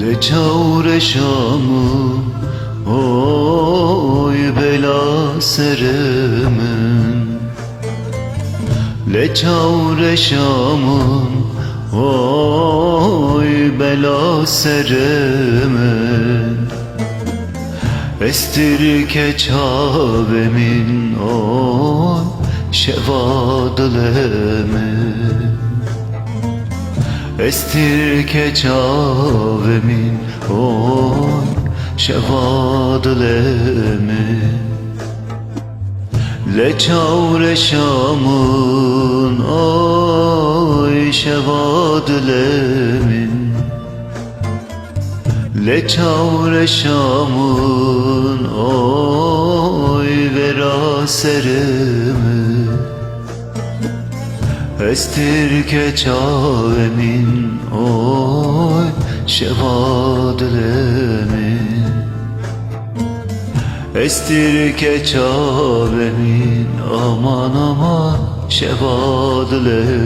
Le çavre şamı Oy bela seremin. Le çavre şamın Oy bela seremin. Estir keçavemin Oy şevadlemin Estir keçavemin oy şevadlemin Le çavre şamın oy şevadlemin. Le çavre şamın oy vera serimi Estir keçavemin oy şevadlemin Estir keçavemin aman aman şevadlemin